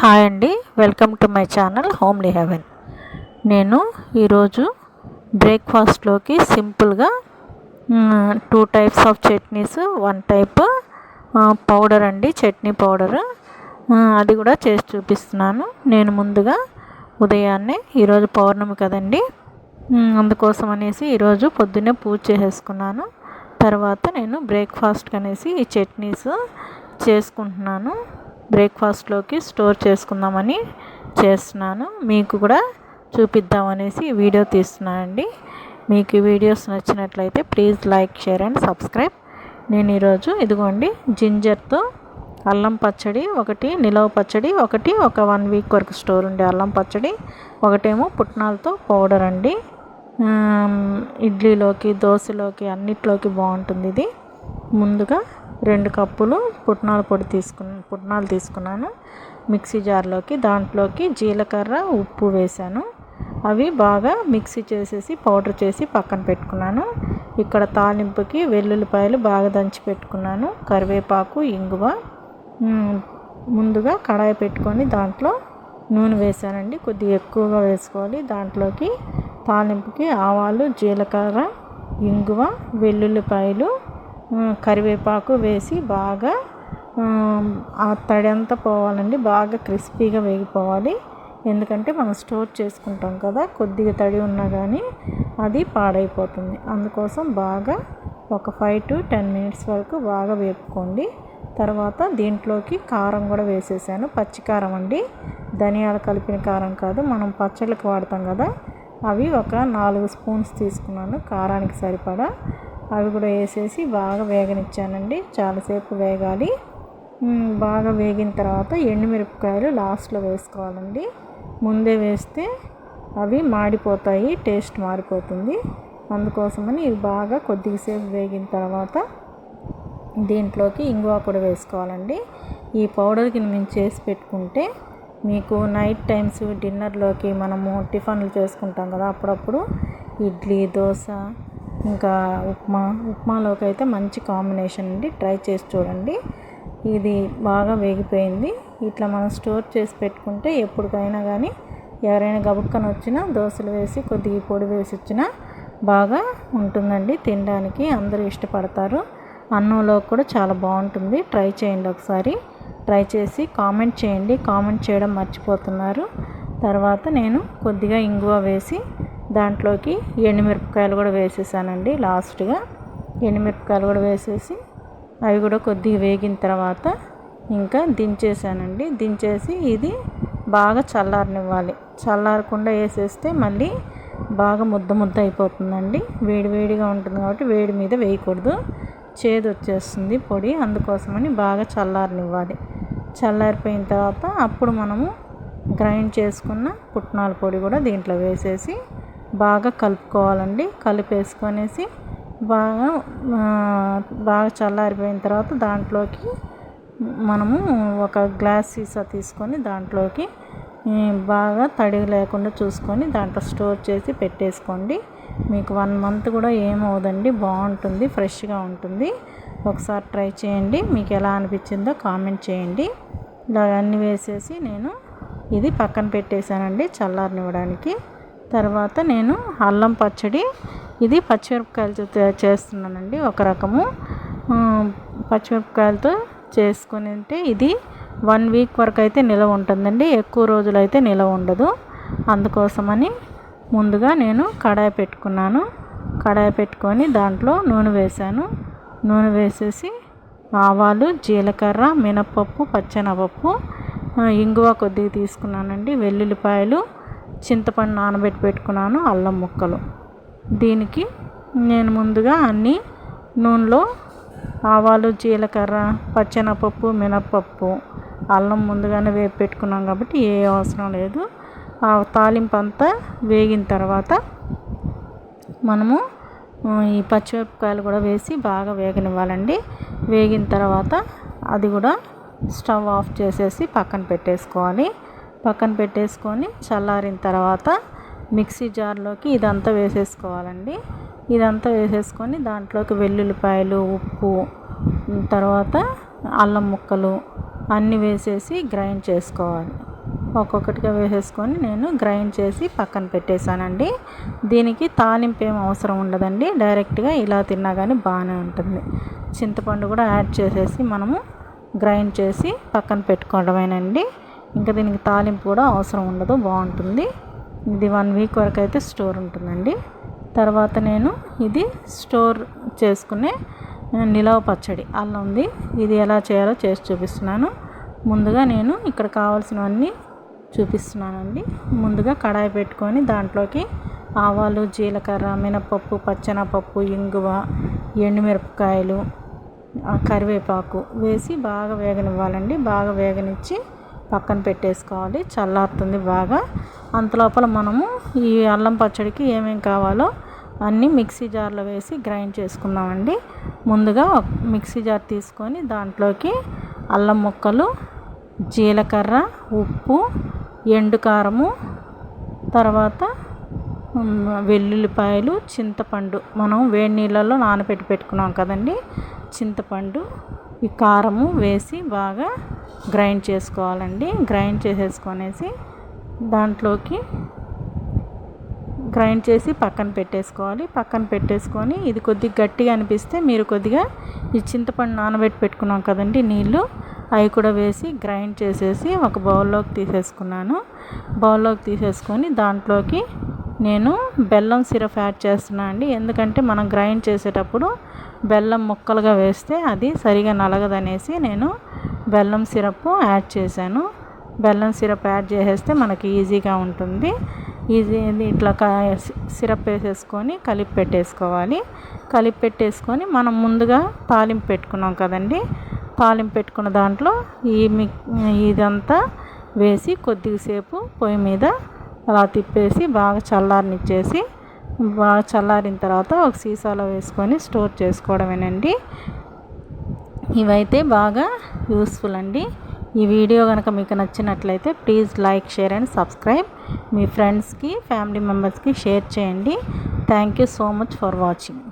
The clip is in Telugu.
హాయ్ అండి. Welcome to my channel homely heaven. నేను ఈరోజు బ్రేక్ఫాస్ట్లోకి సింపుల్గా two types of chutneys one type powder అండి చట్నీ పౌడర్. అది కూడా చేసి చూపిస్తున్నాను. నేను ముందుగా ఉదయాన్నే ఈరోజు పౌర్ణమి కదండి అందుకోసం అనేసి ఈరోజు పొద్దున్నే పూజ చేసేసుకున్నాను. తర్వాత నేను బ్రేక్ఫాస్ట్ అనేసి ఈ చట్నీస్ చేసుకుంటున్నాను. బ్రేక్ఫాస్ట్లోకి స్టోర్ చేసుకుందామని చేస్తున్నాను. మీకు కూడా చూపిద్దామనేసి వీడియో వీడియో తీస్తున్నానండి మీకు ఈ వీడియోస్ నచ్చినట్లయితే please like share and subscribe. నేను ఈరోజు ఇదిగోండి జింజర్తో అల్లం పచ్చడి ఒకటి నిలవ పచ్చడి ఒకటి ఒక వన్ వీక్ వరకు స్టోర్ ఉండే అల్లం పచ్చడి ఒకటేమో పుట్నాలతో పౌడర్ అండి. ఇడ్లీలోకి దోశలోకి అన్నిట్లోకి బాగుంటుంది ఇది. ముందుగా రెండు కప్పులు పుట్నాల పొడి తీసుకున్న పుట్నాలు తీసుకున్నాను. మిక్సీ జార్లోకి దాంట్లోకి జీలకర్ర ఉప్పు వేశాను. అవి బాగా మిక్సీ చేసేసి పౌడర్ చేసి పక్కన పెట్టుకున్నాను. ఇక్కడ తాలింపుకి వెల్లుల్లిపాయలు బాగా దంచి పెట్టుకున్నాను. కరివేపాకు ఇంగువ ముందుగా కడాయి పెట్టుకొని దాంట్లో నూనె వేసానండి కొద్దిగా ఎక్కువగా వేసుకోవాలి. దాంట్లోకి తాలింపుకి ఆవాలు జీలకర్ర ఇంగువ వెల్లుల్లిపాయలు కరివేపాకు వేసి బాగా ఆ, తడి అంతా పోవాలండి. బాగా క్రిస్పీగా వేగిపోవాలి. ఎందుకంటే మనం స్టోర్ చేసుకుంటాం కదా కొద్దిగా తడి ఉన్నా కానీ అది పాడైపోతుంది. అందుకోసం బాగా ఒక ఫైవ్ టు టెన్ మినిట్స్ వరకు బాగా వేపుకోండి. తర్వాత దీంట్లోకి కారం కూడా వేసేసాను. పచ్చి కారం అండి. ధనియాలు కలిపిన కారం కాదు మనం పచ్చళ్ళకి వాడతాం కదా అవి ఒక నాలుగు స్పూన్స్ తీసుకున్నాను. కారానికి సరిపడా. అవి కూడా వేసేసి బాగా వేగనిచ్చానండి. చాలాసేపు వేగాలి. బాగా వేగిన తర్వాత ఎండుమిరపకాయలు లాస్ట్లో వేసుకోవాలండి. ముందే వేస్తే అవి మాడిపోతాయి టేస్ట్ మారిపోతుంది. అందుకోసమని ఇవి బాగా కొద్దిసేపు వేగిన తర్వాత దీంట్లోకి ఇంగువ కూడా వేసుకోవాలండి. ఈ పౌడర్కి మేము చేసి పెట్టుకుంటే మీకు నైట్ టైమ్స్ డిన్నర్లోకి మనము టిఫన్లు చేసుకుంటాం కదా అప్పుడప్పుడు. ఇడ్లీ దోశ ఇంకా ఉప్మా ఉప్మాలోకి అయితే మంచి కాంబినేషన్ అండి. ట్రై చేసి చూడండి. ఇది బాగా వేగిపోయింది. ఇట్లా మనం స్టోర్ చేసి పెట్టుకుంటే ఎప్పటికైనా కానీ ఎవరైనా గబుక్కన వచ్చినా దోశలు వేసి కొద్దిగా పొడి వేసి వచ్చినా బాగా ఉంటుందండి తినడానికి. అందరూ ఇష్టపడతారు. అన్నంలో కూడా చాలా బాగుంటుంది. ట్రై చేయండి ఒకసారి. ట్రై చేసి కామెంట్ చేయండి. కామెంట్ చేయడం మర్చిపోతున్నారు. తర్వాత నేను కొద్దిగా ఇంగువ వేసి దాంట్లోకి ఎండుమిరపకాయలు కూడా వేసేసానండి లాస్ట్గా. ఎండుమిరపకాయలు కూడా వేసేసి అవి కూడా కొద్దిగా వేగిన తర్వాత ఇంకా దించేసానండి. దించేసి ఇది బాగా చల్లారనివ్వాలి. చల్లారకుండా వేసేస్తే మళ్ళీ బాగా ముద్ద ముద్ద అయిపోతుందండి. వేడి వేడిగా ఉంటుంది కాబట్టి వేడి మీద వేయకూడదు. చేదు వచ్చేస్తుంది పొడి. అందుకోసమని బాగా చల్లారనివ్వాలి. చల్లారిపోయిన తర్వాత అప్పుడు మనము గ్రైండ్ చేసుకున్న పుట్నాల పొడి కూడా దీంట్లో వేసేసి బాగా కలుపుకోవాలండి. కలిపేసుకొనేసి బాగా బాగా చల్లారిపోయిన తర్వాత దాంట్లోకి మనము ఒక గ్లాస్ సీసా తీసుకొని దాంట్లోకి బాగా తడి లేకుండా చూసుకొని దాంట్లో స్టోర్ చేసి పెట్టేసుకోండి. మీకు వన్ మంత్ కూడా ఏమవుదండి బాగుంటుంది ఫ్రెష్గా ఉంటుంది. ఒకసారి ట్రై చేయండి. మీకు ఎలా అనిపించిందో కామెంట్ చేయండి. ఇలా అన్నీ వేసేసి నేను ఇది పక్కన పెట్టేశానండి చల్లారనివ్వడానికి. తర్వాత నేను అల్లం పచ్చడి ఇది పచ్చిమిరపకాయలతో తయారు చేస్తున్నానండి ఒక రకము. పచ్చిమిరపకాయలతో చేసుకుని ఉంటే ఇది వన్ వీక్ వరకు అయితే నిలవ ఉంటుందండి ఎక్కువ రోజులు అయితే నిలవ ఉండదు. అందుకోసమని ముందుగా నేను కడాయి పెట్టుకున్నాను. కడాయి పెట్టుకొని దాంట్లో నూనె వేశాను. నూనె వేసేసి ఆవాలు జీలకర్ర మినపప్పు పచ్చెనపప్పు ఇంగువ కొద్దిగా తీసుకున్నానండి వెల్లుల్లిపాయలు చింతపండు నానబెట్టి పెట్టుకున్నాను అల్లం ముక్కలు. దీనికి నేను ముందుగా అన్నీ నూనెలో ఆవాలు జీలకర్ర పచ్చెనపప్పు మినప్పప్పు అల్లం ముందుగానే వేపి పెట్టుకున్నాం కాబట్టి ఏ అవసరం లేదు. ఆ తాలింపు అంతా వేగిన తర్వాత మనము ఈ పచ్చిమిరపకాయలు కూడా వేసి బాగా వేగనివ్వాలండి. వేగిన తర్వాత అది కూడా స్టవ్ ఆఫ్ చేసేసి పక్కన పెట్టేసుకోవాలి. పక్కన పెట్టేసుకొని చల్లారిన తర్వాత మిక్సీ జార్లోకి ఇదంతా వేసేసుకోవాలండి. ఇదంతా వేసేసుకొని దాంట్లోకి వెల్లుల్లిపాయలు ఉప్పు తర్వాత అల్లం ముక్కలు అన్నీ వేసేసి గ్రైండ్ చేసుకోవాలి. ఒక్కొక్కటిగా వేసేసుకొని నేను గ్రైండ్ చేసి పక్కన పెట్టేశానండి. దీనికి తాలింపు ఏం అవసరం ఉండదండి. డైరెక్ట్గా ఇలా తిన్నా కానీ బాగానే ఉంటుంది. చింతపండు కూడా యాడ్ చేసేసి మనము గ్రైండ్ చేసి పక్కన పెట్టుకోవడమేనండి. ఇంకా దీనికి తాలింపు కూడా అవసరం ఉండదు బాగుంటుంది. ఇది వన్ వీక్ వరకు అయితే స్టోర్ ఉంటుందండి. తర్వాత నేను ఇది స్టోర్ చేసుకునే నిలవ పచ్చడి అల్లం ఉంది. ఇది ఎలా చేయాలో చేసి చూపిస్తున్నాను. ముందుగా నేను ఇక్కడ కావాల్సినవన్నీ చూపిస్తున్నానండి. ముందుగా కడాయి పెట్టుకొని దాంట్లోకి ఆవాలు జీలకర్ర మినపప్పు పచ్చెనపప్పు ఇంగువ ఎండుమిరపకాయలు కరివేపాకు వేసి బాగా వేగనివ్వాలండి. బాగా వేగనిచ్చి పక్కన పెట్టేసుకోవాలి. చల్లారుతుంది బాగా. అంతలోపల మనము ఈ అల్లం పచ్చడికి ఏమేమి కావాలో అన్నీ మిక్సీ జార్లో వేసి గ్రైండ్ చేసుకుందామండి. ముందుగా మిక్సీ జార్ తీసుకొని దాంట్లోకి అల్లం ముక్కలు జీలకర్ర ఉప్పు ఎండు కారము తర్వాత వెల్లుల్లిపాయలు చింతపండు. మనం వేడి నీళ్ళల్లో నానబెట్టి పెట్టుకున్నాం కదండి. చింతపండు ఈ కారము వేసి బాగా గ్రైండ్ చేసుకోవాలండి. గ్రైండ్ చేసేసుకొనేసి దాంట్లోకి గ్రైండ్ చేసి పక్కన పెట్టేసుకోవాలి. పక్కన పెట్టేసుకొని ఇది కొద్దిగా గట్టిగా అనిపిస్తే మీరు కొద్దిగా ఈ చింతపండు నానబెట్టి పెట్టుకున్నాం కదండి నీళ్ళు. అవి కూడా వేసి గ్రైండ్ చేసేసి ఒక బౌల్లోకి తీసేసుకున్నాను. బౌల్లోకి తీసేసుకొని దాంట్లోకి నేను బెల్లం సిరప్ యాడ్ చేస్తున్నాను అండి. ఎందుకంటే మనం గ్రైండ్ చేసేటప్పుడు బెల్లం ముక్కలుగా వేస్తే అది సరిగా నలగదనేసి నేను బెల్లం సిరప్ యాడ్ చేశాను. బెల్లం సిరప్ యాడ్ చేసేస్తే మనకి ఈజీగా ఉంటుంది. ఈజీ ఇట్లా సిరప్ వేసేసుకొని కలిపి పెట్టేసుకోవాలి. కలిపి పెట్టేసుకొని మనం ముందుగా తాలింపు పెట్టుకున్నాం కదండి. తాలింపు పెట్టుకున్న దాంట్లో ఈ మి ఇదంతా వేసి కొద్దిసేపు పొయ్యి మీద అలా తిప్పేసి బాగా చల్లారనిచ్చేసి బాగా చల్లారిన తర్వాత ఒక సీసాలో వేసుకొని స్టోర్ చేసుకోవడమేనండి. ఇవైతే బాగా యూస్ఫుల్ అండి. ఈ వీడియో కనుక మీకు నచ్చినట్లయితే please like share and subscribe. మీ ఫ్రెండ్స్కి ఫ్యామిలీ మెంబర్స్కి షేర్ చేయండి. Thank you so much for watching.